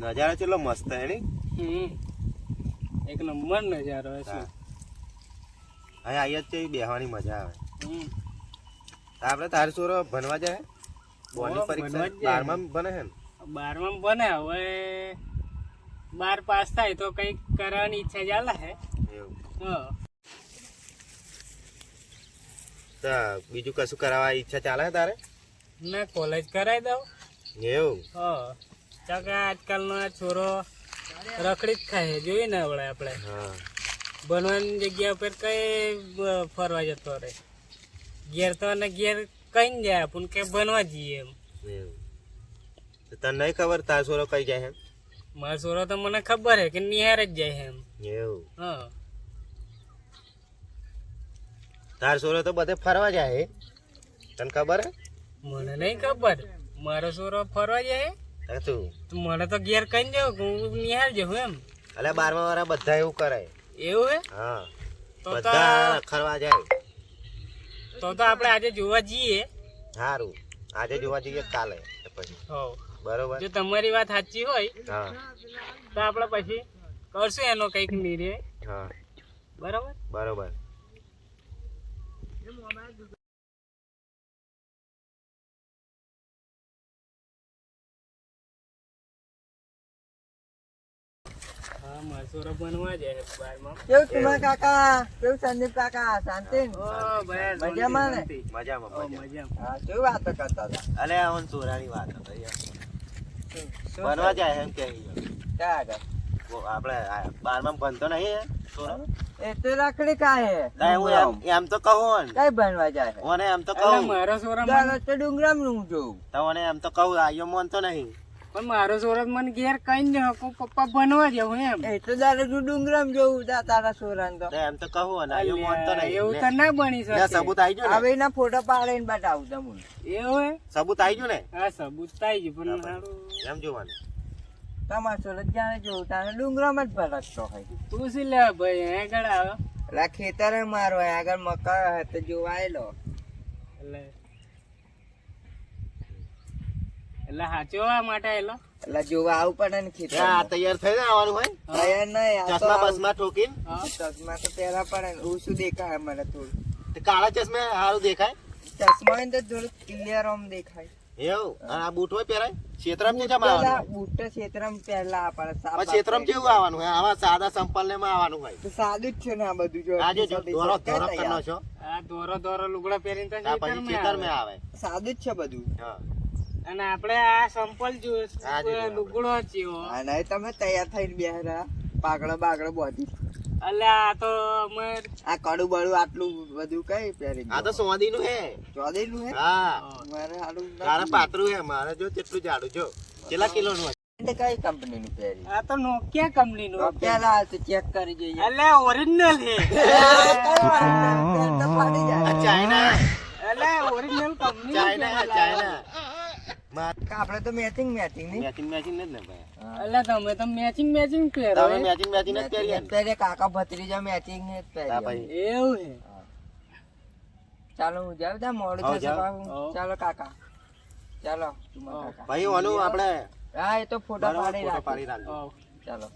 નજારો ચેટલો મસ્ત હે ની હમ. એક નંબર નજારો છે હા. અહીં આઈએ જ છે બેહવાની મજા આવે. હમ. આપણે તારે છોરો ભણવા જાય? બોર્ડની પરીક્ષા. બારમાં ભણે છે ને? બારમાં બને હવે બાર પાસ થાય તો કંઈક કરવાની ઈચ્છા ચાલે હે. એવું. હા. બીજું કશું કરાવવા ઈચ્છા ચાલે તારે? ના કોલેજ કરાવી દઉં. એવું? હા. ચકા આજકાલનો છોરો રખડી જ ખાય જોઈએ ને હવે આપણે. હા. ભણવાની જગ્યા ઉપર કઈ ફરવા જતો રહે. ઘેર તો અને ઘેર કઈ ને જાય પણ કે બનવા જઈએ એમ. એવું. તને નહીં ખબર તાર છોરો કઈ જાય એમ? મારો છોરો તો મને ખબર હે કે નિહાર જ જાય એમ. એવું. હા. તાર છોરો તો બધે ફરવા જાય હે. તને ખબર હે? મને નહીં ખબર. મારો છોરો ફરવા જાય હે. તું. તો મને તો ઘેર કઈ જાવ હું નિહાર જાઉં એમ. એટલે બારમા વાળા બધા એવું કરે. એવું હે? હા. બધા ફરવા જાય. તો તો આપણે આજે જોવા જઈએ. સારું આજે જોવા જઈએ કાલે. પછી. હો બરોબર. જો તમારી વાત સાચી હોય તો આપણે પછી કરશું એનો કંઈક નિર્ણય. બરોબર? બરોબર. કાકા? કેવું સંદીપ કાકા? શાંતિ? મજામાં ને? મજામાં મજામાં. શું વાતો કરતા હતા? અલે આવન વાત હતો બનવા જાય એમ કે ક્યાં આગળ? આપણે બારમાં ભણતો નહીં છોરો એ તો રાખડી કાય હે. હું એમ એમ તો કહું કઈ બનવા જાય ઓને એમ તો કહું. મારા છોરો મને- તો ડુંગરામનું જોઉં. તો ઓને એમ તો કહું આયો મોનતો નહીં. પણ મારો છોરો મને ઘેર કઈ જ પપ્પા ભણવા જવું એમ. એ તો તારે તું ડુંગરામ જવું તા તારા સોરાન તો. એમ તો કહું ને આયો મોનતો તો નહીં. એવું તો ના બની શકે. સબૂત આવી ગયું હવે એના ફોટો પાડીને આવું તમને. એવું સબૂત આવી ગયું ને? હા સબૂત થાય છે પણ હારું એમ જોવાનું. તમારા સોરત જાણે જોઉં તારે ડુંગરામ જ ભરકતો હોય. તું શું લે ભાઈ હે આગળ આવે. એટલે ખેતરે મારો આગળ મકા હોય તો જોવા આયેલો એટલે એટલે હાચવા માટે આવેલો એટલે જોવા આવું પડે ને ખેતર હા તૈયાર થઈને આવવાનું હોય? તૈયાર નહીં આ ચશ્મા આવું. બસમાં ઠોકીને? ચશ્મા તો પહેરા પડે ને શું દેખાય મને થોડું તે કાળા ચશ્મે સારું દેખાય? ચશ્મા ને તો થોડું ક્લિયર આમ દેખાય. એવું? અને આ બૂટ હોય પહેરાય? છેતરામ છે જમા આવવાનું બૂટ છેતરામ પહેલા આપણે સાપ છેતરામ કેવું આવવાનું હોય? આવા સાદા સંપલ ને માં આવવાનું હોય. તો સાદું જ છે ને આ બધું જો આજે જો દોરો દોરો કરનો છો. આ દોરો દોરો લુગડા પહેરીને તો પછી માં આવે. આવે. સાદું જ છે બધું. હા. અને આપણે આ સંપલ. લુગડો ચીવો અને તમે તૈયાર થઈને બેહરા. પાકડો બાકડો બોધી. એટલે આ તો અમે આ કડું બળું આટલું બધું કઈ પહેરી આ તો સોદી નું હે. ચોદેલું હે? હા. મારે હારું તારા પાતળું હે મારે જો કેટલું જાડું જો. કેટલા કિલો નું કઈ કંપની નું પહેરી આ તો નોકિયા કંપની નું તો ચેક કરી જોઈએ. એટલે ઓરિજિનલ ચાઇના એટલે ઓરિજિનલ કંપની ચાઇના આપણે તો મેચિંગ મેચિંગ નહીં. મેચિંગ મેચિંગ ને જ ને ભાઈ. એટલે તમે તો મેચિંગ મેચિંગ પહેરો તમે મેચિંગ મેચિંગ જ પહેરી અત્યારે કાકા ભત્રીજા મેચિંગ ને જ પહેરી ભાઈ. એવું હે? ચાલો હું જાઉં? ત્યાં મોડું થશે. ચાલો કાકા. ચાલો. ભાઈ ઓનું આપણે હા એ તો ફોટો પાડી ફોટો પાડી રાખી. ચાલો.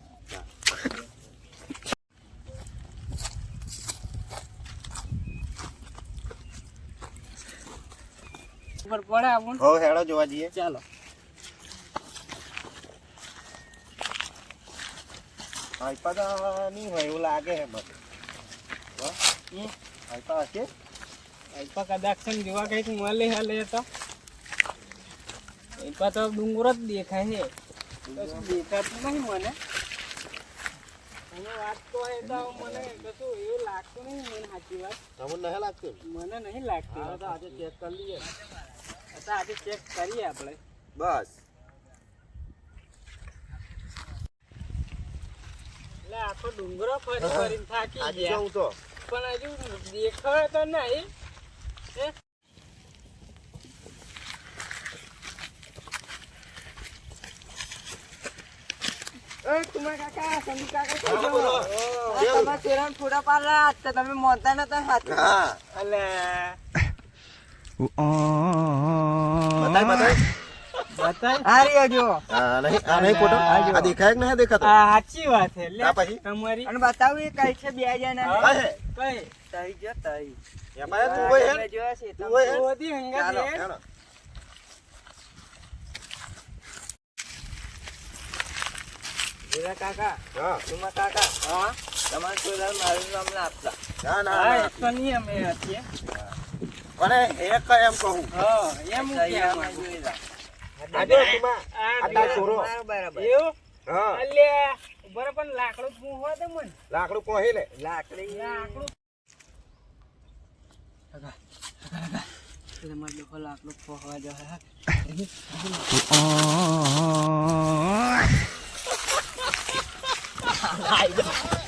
ખબર આવું હો હેડો જોવા જઈએ. ચાલો. આઈપા નહીં હોય એવું લાગે હે. મને. આઈપા હશે? અલ્પા કદાચ છે જોવા કંઈક મળે હાલે તો. અલ્પા તો ડુંગર જ દેખાય છે. દેખાતું નહીં મને. અને વાત તો એ તો મને કશું એવું લાગતું નહીં મને સાચી વાત. તમને નહીં લાગતું મને નહીં લાગતી. આજે ચેક કરી લઈએ. આજે ચેક કરીએ આપણે. બસ. એટલે આખો ડુંગરો ફરી ફરીને થાકી ગયા. જાઉં તો. પણ હજુ દેખાય તો નહીં. હે? હા, તમે મોતા નતા હાથ હા. અલે બતાય? બતાય? આ રહ્યો જો આ નહીં આ નહીં ફોટો આ દેખાય કે નહીં દેખાતો? આ સાચી વાત છે લે પછી? તમારી. અને બતાવું એ કઈ છે બે જણા? હા કઈ? તઈ જો તઈ. એમાં તું હોય હે જોયા છે તું હોય હે ઓધી હંગાત ચાલો. લે. ચાલો. જીરા કાકા હા. તુમા કાકા હા. તમારા મારું નામ ના આપતા. ના ના અમે છીએ. મને એક એમ કહું. હા, એમ લાકડું લાકડું કહેવા લાકડી. માંગુ. જોઈ રહ્યા. આજે તુમા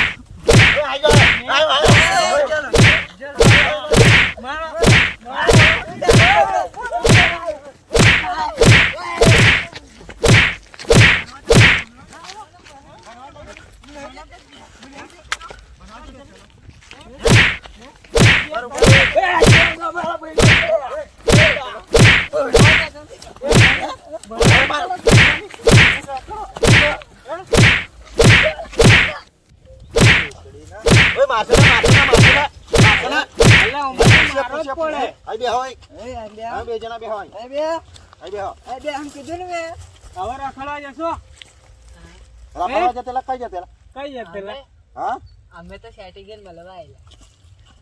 અમે તો સેટિંગ મળવા આયેલા.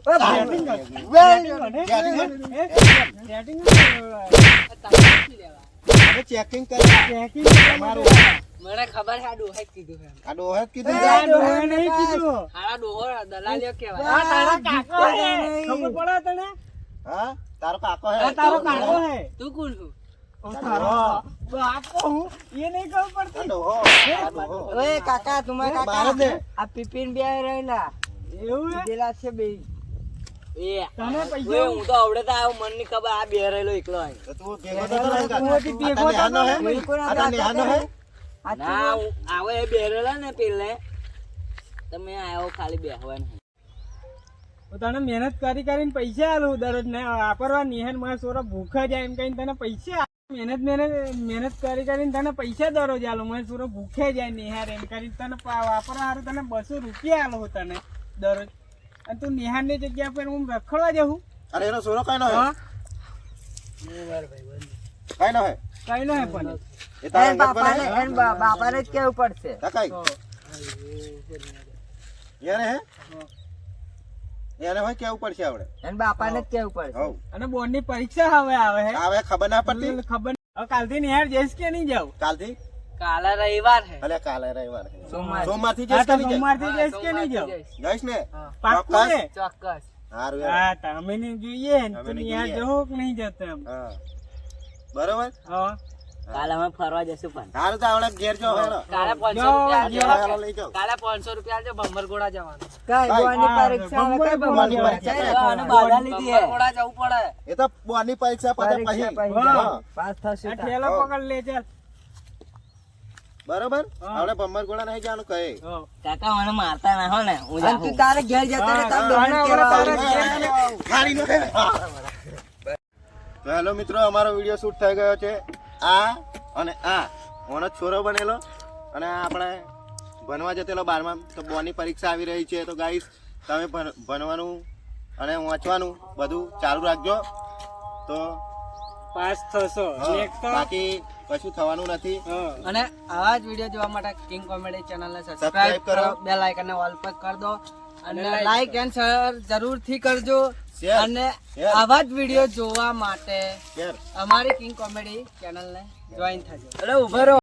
Setting ઓય કરે. ભાઈ Setting કરે. Setting એ, setting કરે. અમે ચેકિંગ કરી Checking કરે. તમારું મને ખબર છે ડોહે કીધું એમ આ ડોહે કીધું આ ડોહાએ નહીં કીધું. હારા ડોહો દલાલીઓ આ તારા કાકો હે. ખબર પડે તને? હા તારો કાકો હે તારો કાકો હે. તું કોણ છું ઓ, તારો બાપો હું. એ નહીં ખબર આ પડતી. ડોહો આ ડોહો ઓય કાકા તુમા બાર કાકા આ પીપીન બે રહેલા એવું? છે બે તને પૈસા હું તો આવડે તો આવ્યો મનની ખબર આ બે એકલો અહીં તો તું ભેગો તો થયો ને તું હજી ભેગો આ તને થતો નેહાનો હે? બિલકુલ આ તને નેહાનો હે? ના આવે એ બેરેલા ને પેલે. તમે આવ્યો ખાલી બેહવાનું. તને મહેનત કરી કરીને પૈસા આલું દરરોજ. ને વાપરવા નિહાન મારા છોરા ભૂખા જાય એમ કહીને તને પૈસા મહેનત મહેનત મહેનત કરી કરીને તને પૈસા દરરોજ આલો. મારા છોરો ભૂખે જાય નિહાર એમ કરીને તને પા- વાપરવા હારું તને બસો રૂપિયા આલો હું તને દરરોજ. અને તું નિહાનની જગ્યા પર હું રખડવા જાઉં અરે એનો સોરો કઈ નો હે? કઈ નો હે કઈ નો હે પણ. એ તારા બને હે? બાપાને જ કેવું પડશે? કઈ? યાર હે? એને હોય કેવું પડશે આપણે એને બાપાને જ કેવું પડશે? અને બોર્ડની પરીક્ષા હવે આવે હે. આવે ખબર ના પડતી? ખબર હવે કાલથી નિહાર જઈશ કે નહીં જાઉં? કાલથી? કાલે રવિવાર હે. અલે કાલે રવિવાર હે. સોમવાર. સોમવારથી જઈશ કે નહીં સોમવારથી જઈશ કે નહીં જાવ જઈશ. ને? પાક્કું ને ચોક્કસ. હારું હા તમે ને જોઈએ ને. તમે જોઈએ. જવો કે નહીં જતો એમ? હા. બરોબર? હા. કાલે અમે ફરવા જશું પણ. હારું તો આવડે ઘેર જો હેલો. કાલે પાંચસો જો, રૂપિયા જો. આલજો. હેલો લઈ જાઓ. કાલે પાંચસો રૂપિયા જો ભંબરગોળા જવાનું. કાઈ બોની પરીક્ષા કઈ ભંબરની પરીક્ષા અને બાધા લીધી હે. ભંબરગોળા જવું પડે. એ તો બોની પરીક્ષા પછી પછી. પાસ થશે ઠેલો પકડ લે ચાલ બરોબર? આપણે ભંબર ગોળા નહીં જવાનું કહે. કાકા મને મારતા ના હો ને. અને તું તારે ઘેર જતો રે હા, હા. હા, હે. તો હેલો મિત્રો અમારો વીડિયો શૂટ થઈ ગયો છે. આ અને આ. ઓનો છોરો બનેલો. અને આ આપણે ભણવા જતેલો બારમા. તો બોની પરીક્ષા આવી રહી છે. તો ગાઈસ તમે ભણ- ભણવાનું અને વાંચવાનું બધું ચાલુ રાખજો. તો પાસ થશો. હા, એક તો બાકી કશું થવાનું નથી. અને આવા જ વીડિયો જોવા માટે કિંગ કોમેડી ચેનલ ને સબસ્ક્રાઇબ કરો. બે બેલ અને ને ઓલ પર કરી દો. અને લાઈક એન્ડ શેર જરૂરથી કરજો. અને આવા જ વીડિયો જોવા માટે અમારી કિંગ કોમેડી ચેનલ ને જોઈન થજો. એટલે ઊભો રહો.